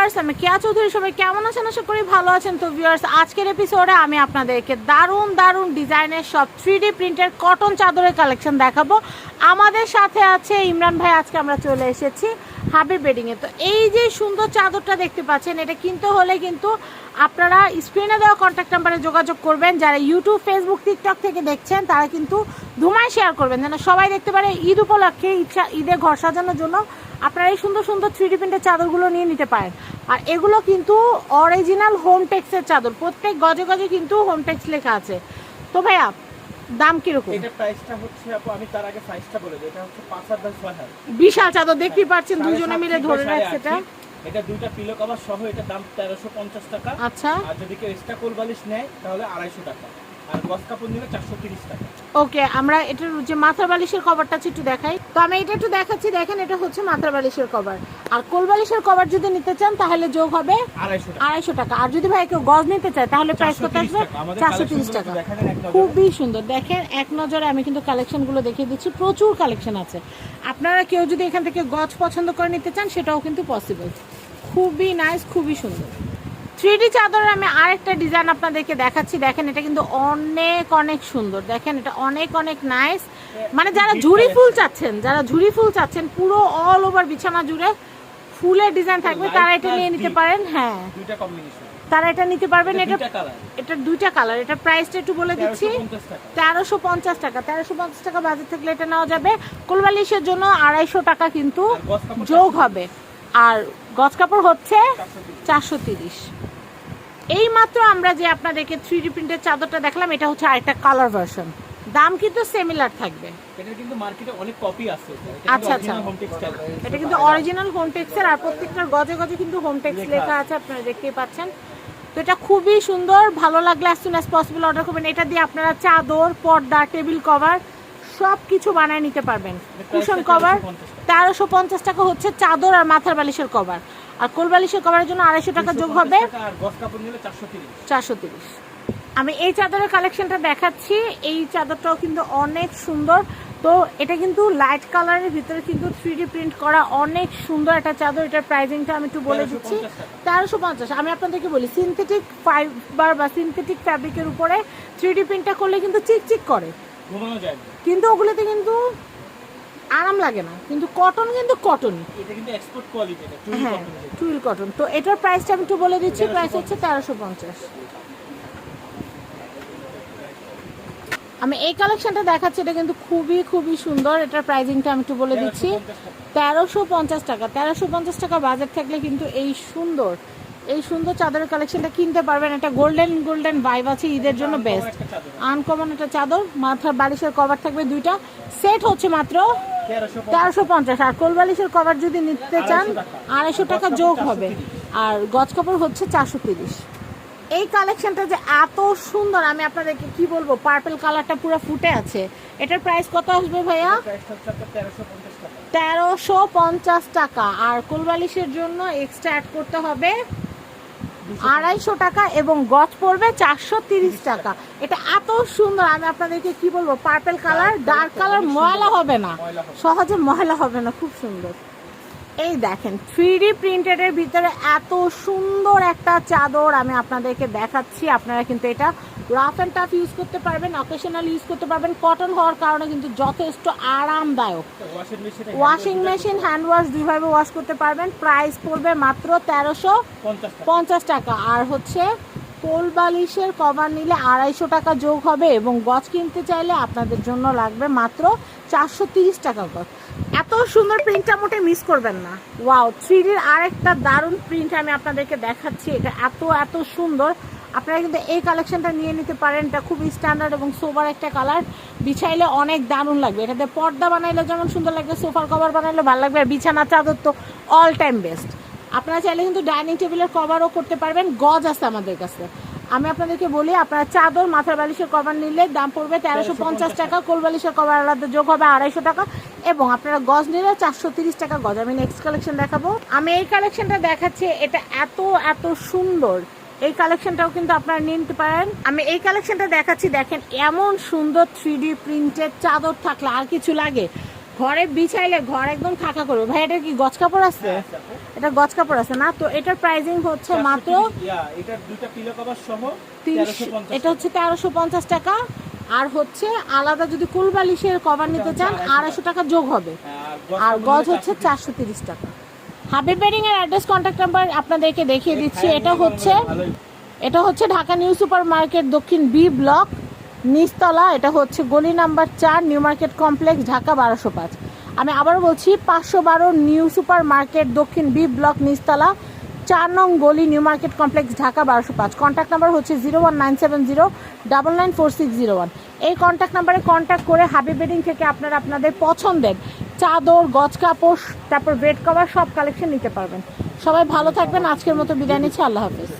Viewers আমি কেয়া চৌধুরী, সবাই কেমন আছেন? আশা করি ভালো আছেন। তো ভিউয়ার্স আজকের এপিসোডে আমি আপনাদেরকে দারুণ দারুণ ডিজাইনের সব থ্রি ডি প্রিন্টের কটন চাদরের কালেকশন দেখাবো। আমাদের সাথে আছে ইমরান ভাই, আজকে আমরা চলে এসেছি। হাবিব বেডিংয়ে তো এই যে সুন্দর চাদরটা দেখতে পাচ্ছেন, এটা কিনতে হলে কিন্তু আপনারা স্ক্রিনে দেওয়া কন্ট্যাক্ট নাম্বারে যোগাযোগ করবেন। যারা ইউটিউব ফেসবুক টিকটক থেকে দেখছেন, তারা কিন্তু ধুমায় শেয়ার করবেন, যেন সবাই দেখতে পারে ঈদ উপলক্ষে ঈদে ঘর সাজানোর জন্য আপনারা এই সুন্দর সুন্দর থ্রি প্রিন্টের চাদরগুলো নিয়ে নিতে পারেন। আর এগুলো কিন্তু অরিজিনাল হোম টেক্সের চাদর, প্রত্যেক গজে গজে কিন্তু হোম টেক্স লেখা আছে। তো ভাইয়া দাম কীরকম? এটা প্রাইসটা হচ্ছে আপু আমি তার আগে সাইজটা বলে দিই। এটা হচ্ছে পাঁচ হাত বাই ছয় হাত বিশাল চাদর দেখতেই পাচ্ছেন দুজনে মিলে ধরে রাখছে এটা। এটা দুইটা পিলো কভার সহ এটা দাম তেরোশো পঞ্চাশ টাকা। আচ্ছা। আর যদি কেউ এক্সট্রা কোল বালিশ নেয় তাহলে আড়াইশো টাকা। ওকে আমরা এটার যে মাথার বালিশের কভারটা একটু দেখাই। তো আমি এটা একটু দেখাচ্ছি দেখেন এটা হচ্ছে মাথার বালিশের কভার। আর কোল বালিশের কভার যদি নিতে চান তাহলে যোগ হবে আড়াইশো টাকা। আর যদি ভাই কেউ গজ নিতে চায় তাহলে প্রাইস কত আসবে? চারশো তিরিশ টাকা। খুবই সুন্দর। দেখেন এক নজরে আমি কিন্তু কালেকশনগুলো দেখিয়ে দিচ্ছি। প্রচুর কালেকশন আছে। আপনারা কেউ যদি এখান থেকে গজ পছন্দ করে নিতে চান সেটাও কিন্তু পসিবল খুবই নাইস খুবই সুন্দর। থ্রি চাদরের আমি আরেকটা ডিজাইন আপনাদেরকে দেখাচ্ছি। দেখেন এটা কিন্তু অনেক অনেক সুন্দর। দেখেন এটা অনেক অনেক নাইস মানে যারা ঝুড়ি ফুল চাচ্ছেন যারা ঝুড়ি ফুল চাচ্ছেন পুরো অল ওভার বিছানা জুড়ে ফুলের ডিজাইন থাকবে। তারা এটা নিয়ে নিতে পারেন হ্যাঁ। তারা এটা নিতে পারবেন এটা এটার দুইটা কালার এটা প্রাইসটা একটু বলে দিচ্ছি। তেরোশো পঞ্চাশ টাকা। তেরোশো পঞ্চাশ টাকা। বাজার থাকলে এটা নেওয়া যাবে। কোলবালিশের জন্য আড়াইশো টাকা কিন্তু যোগ হবে। আর গজ কাপড় হচ্ছে চারশো তিরিশ। এই মাত্র আমরা যে আপনাদেরকে থ্রি ডি প্রিন্টের চাদরটা দেখলাম এটা হচ্ছে আরেকটা কালার ভার্সন দাম কিন্তু সিমিলার থাকবে। এটার কিন্তু মার্কেটে অনেক কপি আছে। আচ্ছা, আচ্ছা। হোম টেক্সটাইল এটা কিন্তু অরিজিনাল হোম টেক্সের আর প্রত্যেকটার গজে গজে কিন্তু হোম টেক্স লেখা। লেখা আছে আপনারা দেখতেই পাচ্ছেন। তো এটা খুবই সুন্দর ভালো লাগলে as soon as possible order করবেন। এটা দিয়ে আপনারা চাদর পর্দা টেবিল কভার সব কিছু বানায় নিতে পারবেন। কুশন কভার তেরোশো পঞ্চাশ টাকা। হচ্ছে চাদর আর মাথার বালিশের কভার আর কোল বালিশের কভারের জন্য আড়াইশো টাকা যোগ হবে চারশো তিরিশ। আমি এই চাদরের কালেকশনটা দেখাচ্ছি। এই চাদরটাও কিন্তু অনেক সুন্দর। তো এটা কিন্তু লাইট কালারের ভিতরে কিন্তু থ্রি প্রিন্ট করা অনেক সুন্দর একটা চাদর। এটার প্রাইজিংটা আমি একটু বলে দিচ্ছি। 1350 টাকা। তেরোশো পঞ্চাশ। আমি আপনাদেরকে বলি সিনথেটিক ফাইবার বা সিনথেটিক ফ্যাব্রিকের উপরে থ্রি প্রিন্টটা করলে কিন্তু চিকচিক করে। কিন্তু ওগুলোতে কিন্তু আরাম লাগে না কিন্তু কটন কিন্তু কটনই এটা কিন্তু এক্সপোর্ট কোয়ালিটি এটা হ্যাঁ কটন টুইল কটন তো এটার প্রাইসটা আমি একটু বলে দিচ্ছি প্রাইস হচ্ছে তেরোশো পঞ্চাশ। আমি এই কালেকশনটা দেখাচ্ছি এটা কিন্তু খুবই খুবই সুন্দর। এটার প্রাইজিংটা আমি একটু বলে দিচ্ছি। তেরোশো পঞ্চাশ টাকা তেরোশো পঞ্চাশ টাকা বাজেট থাকলে কিন্তু এই সুন্দর এই সুন্দর চাদরের কালেকশনটা কিনতে পারবেন। একটা গোল্ডেন গোল্ডেন ভাইব আছে ঈদের জন্য বেস্ট আনকমন একটা চাদর। মাথার বালিশের কভার থাকবে দুইটা। সেট হচ্ছে মাত্র 1350 তেরোশো পঞ্চাশ। আর কোলবালিশের কভার যদি নিতে চান আড়াইশো টাকা। যোগ হবে। আর গজ কাপড় হচ্ছে চারশো তিরিশ। এই কালেকশনটা যে এত সুন্দর আমি আপনাদেরকে কি বলব পার্পল কালারটা পুরো ফুটে আছে। এটার প্রাইস কত আসবে ভাইয়া? প্রাইসটা হচ্ছে আপনার 1350 টাকা। তেরোশো পঞ্চাশ টাকা। আর কোলবালিশের জন্য এক্সট্রা অ্যাড করতে হবে আড়াইশো টাকা এবং গছ পড়বে চারশো তিরিশ টাকা। এটা এত সুন্দর আমি আপনাদেরকে কি বলব? পার্পেল কালার ডার্ক কালার ময়লা হবে না। সহজে ময়লা হবে না খুব সুন্দর। এই দেখেন থ্রি প্রিন্টেডের ভিতরে এত সুন্দর একটা চাদর আমি আপনাদেরকে দেখাচ্ছি। আপনারা কিন্তু এটা রাফ অ্যান্ড টাফ ইউজ করতে পারবেন অকেশনাল ইউজ করতে পারবেন। কটন হওয়ার কারণে কিন্তু যথেষ্ট আরামদায়ক। ওয়াশিং মেশিন হ্যান্ড ওয়াশ দুইভাবে ওয়াশ করতে পারবেন। প্রাইস পড়বে মাত্র তেরোশো পঞ্চাশ টাকা। আর হচ্ছে কোল বালিশের কভার নিলে আড়াইশো টাকা যোগ হবে এবং গজ কিনতে চাইলে আপনাদের জন্য লাগবে মাত্র চারশো তিরিশ টাকা গজ। এত সুন্দর প্রিন্টটা মোটে মিস করবেন না। ওয়াও থ্রিডির আরেকটা দারুণ প্রিন্ট আমি আপনাদেরকে দেখাচ্ছি। এটা এত এত সুন্দর। আপনারা কিন্তু এই কালেকশনটা নিয়ে নিতে পারেন। এটা খুবই স্ট্যান্ডার্ড এবং সোবার একটা কালার। বিছাইলে অনেক দারুণ লাগবে। এটাতে পর্দা বানাইলে যেমন সুন্দর লাগবে সোফার কভার বানাইলে ভালো লাগবে। আর বিছানা চাদর তো অল টাইম বেস্ট আপনারা চাইলে কিন্তু ডাইনিং টেবিলের কভারও করতে পারবেন গজ আছে আমাদের কাছে। আমি আপনাদেরকে বলি আপনারা চাদর মাথার বালিশের কভার নিলে দাম পড়বে তেরোশো পঞ্চাশ টাকা কোল বালিশের কভার আলাদা যোগ হবে আড়াইশো টাকা। এবং আপনারা গজ নিলে চারশো তিরিশ টাকা গজ। আমি নেক্সট কালেকশন দেখাবো। আমি এই কালেকশনটা দেখাচ্ছি এটা এত এত সুন্দর। এই কালেকশনটাও কিন্তু আপনারা নিতে পারেন। আমি এই কালেকশনটা দেখাচ্ছি দেখেন এমন সুন্দর থ্রি ডি প্রিন্টের চাদর থাকলে আর কিছু লাগে। ঘরে বিছাইলে ঘর একদম খাকা করবে। ভাই এটা কি গজ কাপড় আছে? হ্যাঁ। এটা গজ কাপড় আছে না? তো এটার প্রাইসিং হচ্ছে মাত্র 430 দুইটা পিলো কভার সহ 1350 এটা হচ্ছে তেরোশো পঞ্চাশ টাকা। আর হচ্ছে আলাদা যদি কুলবালিশের কভার নিতে চান আড়াইশো টাকা যোগ হবে। আর গজ হচ্ছে চারশো তিরিশ। টাকা। হাবিব বেডিং এর অ্যাড্রেস কন্ট্যাক্ট নাম্বার আপনাদেরকে দেখিয়ে দিচ্ছি। এটা হচ্ছে এটা হচ্ছে ঢাকা নিউ সুপার মার্কেট দক্ষিণ বি ব্লক নিচতলা, এটা হচ্ছে গলি নাম্বার চার, নিউ মার্কেট কমপ্লেক্স, ঢাকা বারোশো পাঁচ। আমি আবার বলছি, পাঁচশো বারো নিউ সুপার মার্কেট দক্ষিণ বি ব্লক, নিচতলা, চার নং গলি, নিউ মার্কেট কমপ্লেক্স, ঢাকা বারোশো পাঁচ। কন্ট্যাক্ট নাম্বার হচ্ছে zero one nine seven zero, double nine four six zero one. এই কন্ট্যাক্ট নাম্বারে কন্ট্যাক্ট করে হাবি বেডিং থেকে আপনারা আপনাদের পছন্দের চাদর, গজ কাপড়, তারপর বেড কভার, সব কালেকশন নিতে পারবেন। সবাই ভালো থাকবেন। আজকের মতো বিদায় নিচ্ছি। আল্লাহ হাফিজ।